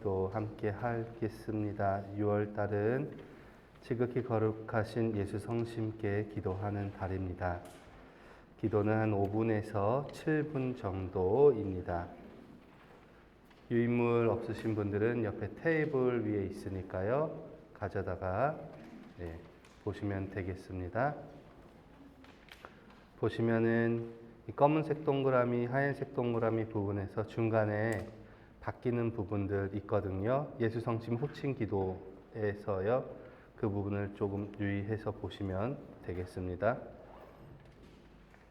기도 함께 하겠습니다. 6월 달은 지극히 거룩하신 예수 성심께 기도하는 달입니다. 기도는 한 5분에서 7분 정도입니다. 유인물 없으신 분들은 옆에 테이블 위에 있으니까요. 가져다가 네, 보시면 되겠습니다. 보시면은 이 검은색 동그라미, 하얀색 동그라미 부분에서 중간에 바뀌는 부분들 있거든요. 예수 성심 호칭 기도에서요. 그 부분을 조금 유의해서 보시면 되겠습니다.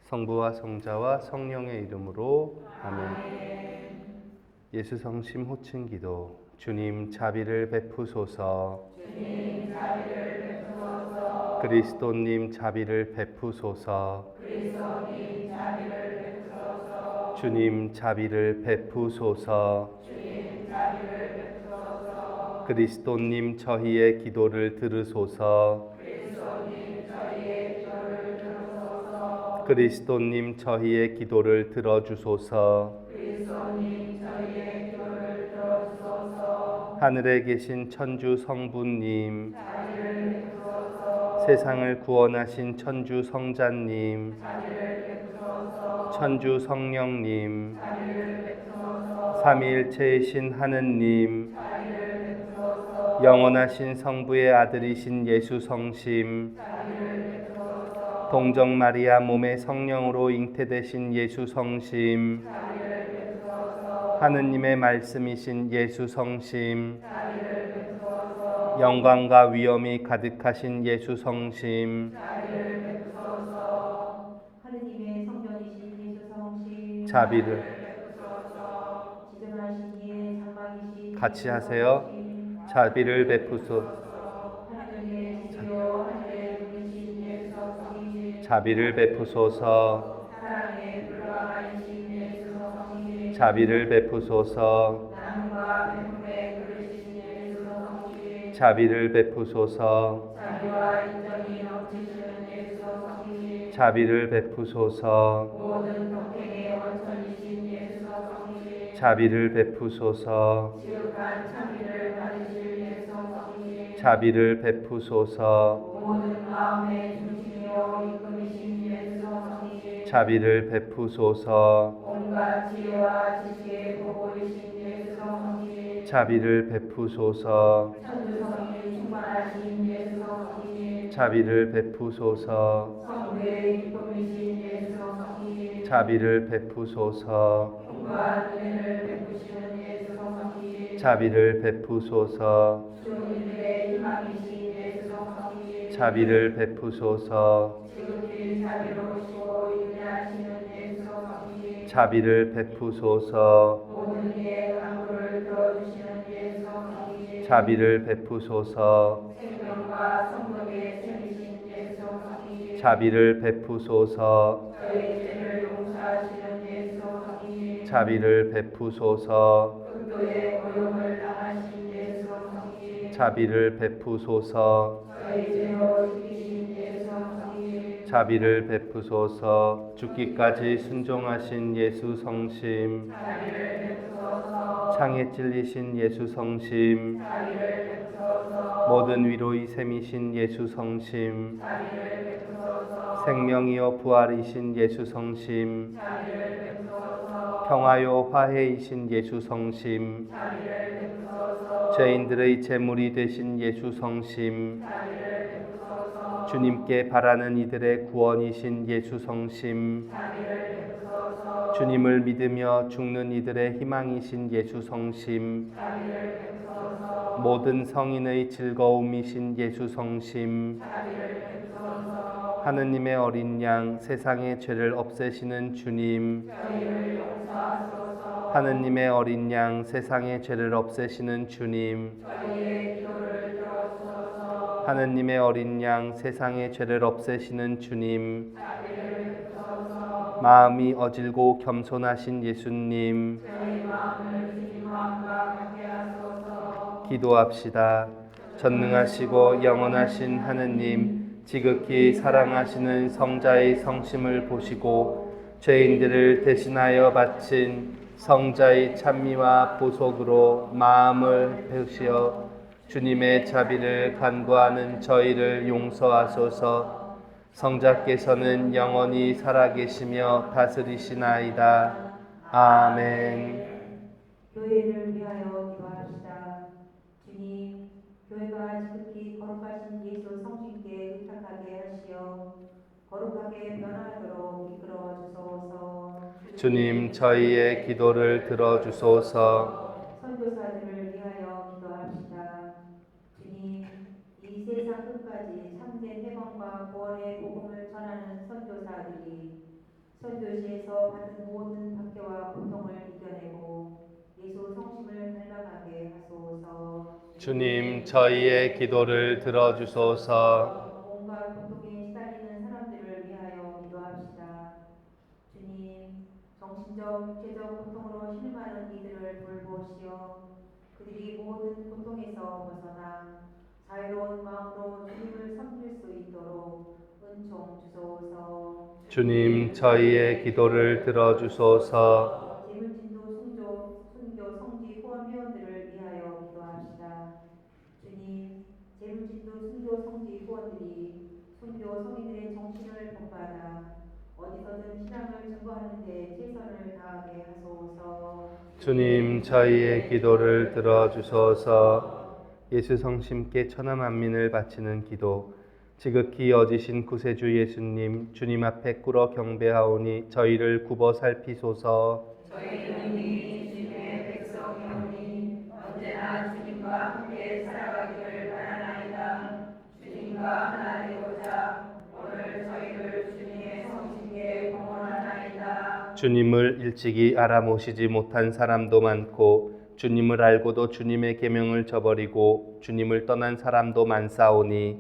성부와 성자와 성령의 이름으로 아멘. 예수 성심 호칭 기도 주님 자비를 베푸소서. 그리스도님 자비를 베푸소서. 주님 자비를 베푸소서. 그리스도님 저희의 기도를 들으소서. 그리스도님 저희의 기도를 들어주소서. 하늘에 계신 천주 성부님, 세상을 구원하신 천주 성자님, 천주 성령님, 삼위일체이신 하느님, 영원하신 성부의 아들이신 예수 성심, 동정 마리아 몸의 성령으로 잉태되신 예수 성심, 하느님의 말씀이신 예수 성심, 영광과 위엄이 가득하신 예수 성심, 자비를 같이 하세요. 자비를 베푸소. 자비를 베푸소서. 자비를 베푸소서. 자비를 베푸소서. 예수 성심 자비를 베푸소서. 모든 독행의 원천이신 예수 성심 자비를 베푸소서. 지극한 참비를 받으실 예수 성심 자비를 베푸소서. 자비를 베푸소서. 자비를 베푸소서. 천주성이 충만하신 자비를 베푸소서. 자비를 베푸소서. 자비를 베푸소서. 자비를 베푸소서. 자비를 베푸소서. 예수 성심 자비를 베푸소서 자비를 베푸소서. 자비를 베푸소서. 자비를 베푸소서. 자비를 베푸소서. 죽기까지 순종하신 예수 성심. 창에 찔리신 예수 성심. 모든 위로의 셈이신 예수 성심 생명이요 부활이신 예수 성심. 평화요 화해이신 예수 성심. 죄인들의 제물이 되신 예수 성심. 주님께 바라는 이들의 구원이신 예수 성심. 주님을 믿으며 죽는 이들의 희망이신 예수 성심. 모든 성인의 즐거움이신 예수 성심 하느님의 어린 양 세상의 죄를 없애시는 주님. 하느님의 어린 양 세상의 죄를 없애시는 주님. 하느님의 어린 양 세상의 죄를 없애시는 주님. 마음이 어질고 겸손하신 예수님. 기도합시다. 전능하시고 영원하신 하느님, 지극히 사랑하시는 성자의 성심을 보시고 죄인들을 대신하여 바친 성자의 찬미와 보속으로 마음을 배우시어 주님의 자비를 간구하는 저희를 용서하소서 성자께서는 영원히 살아계시며 다스리시나이다. 아멘. 교회를 위하여 기도합시다. 주님, 교회가 지극히 거룩하신 예수 성신께 의탁하게 하시어 거룩하게 변화하도록 이끌어 주소서. 주님 저희의 기도를 들어 주소서. 선교사들을 위하여 기도합시다. 주님, 이 세상 끝까지 참된 해방과 구원의 복음을 전하는 선교사들이 선교시에서 받은 모든 박해와 고통을 이겨내고 예수 성심을 닮아가게 하소서. 주님 저희의 기도를 들어 주소서. 온갖 고통에 시달리는 사람들을 위하여 기도합시다. 주님, 정신적, 육체적 고통으로 실마는 이들을 돌보시어 그들이 모든 고통에서 벗어나 자유로운 마음으로 주님을 섬길 수 있도록 은총 주소서. 주님 저희의 기도를 들어주소서. 재물진도 순교, 순교 성지 후원 회원들을 위하여 기도합시다. 주님, 재물진도 순교 성지 후원들이 순교 성인들의 정신을 본받아 어디서든 신앙을 증거하는 데 최선을 다하게 하소서. 주님 저희의 기도를 들어주소서. 예수 성심께 천하 만민을 바치는 기도. 지극히 여지신 구세주 예수님 주님 앞에 꿇어 경배하오니 저희를 굽어 살피소서. 저희는 주님을 일찍이 알아모시지 못한 사람도 많고 주님을 알고도 주님의 계명을 저버리고 주님을 떠난 사람도 많사오니.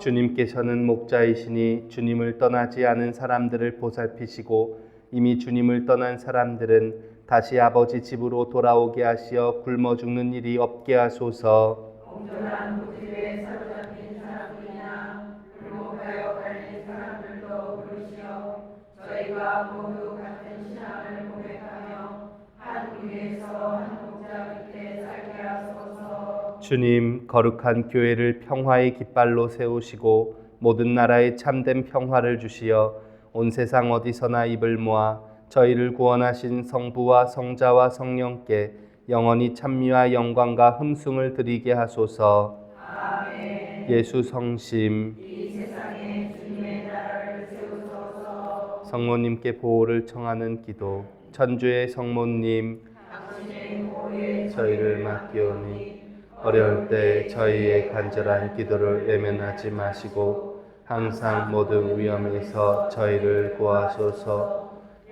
주님께서는 목자이시니 주님을 떠나지 않은 사람들을 보살피시고 이미 주님을 떠난 사람들은 다시 아버지 집으로 돌아오게 하시어 굶어 죽는 일이 없게 하소서. 공존한 고집에 사로잡힌 사람들이나 굴복하여 갈린 사람들도 부르시어 저희가 모두 같은 신앙을 고백하며 한 위에서 한 목자 밑에 살게 하소서. 주님 거룩한 교회를 평화의 깃발로 세우시고 모든 나라에 참된 평화를 주시어 온 세상 어디서나 입을 모아 저희를 구원하신 성부와 성자와 성령께 영원히 찬미와 영광과 흠숭을 드리게 하소서. 예수 성심. 성모님께 보호를 청하는 기도 천주의 성모님 저희를 맡기오니 어려울 때 저희의 간절한 기도를 외면하지 마시고 항상 모든 위험에서 저희를 구하소서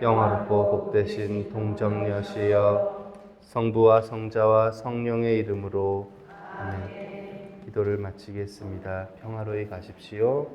영화롭고 복되신 동정녀시여 성부와 성자와 성령의 이름으로. 아멘. 기도를 마치겠습니다. 평화로이 가십시오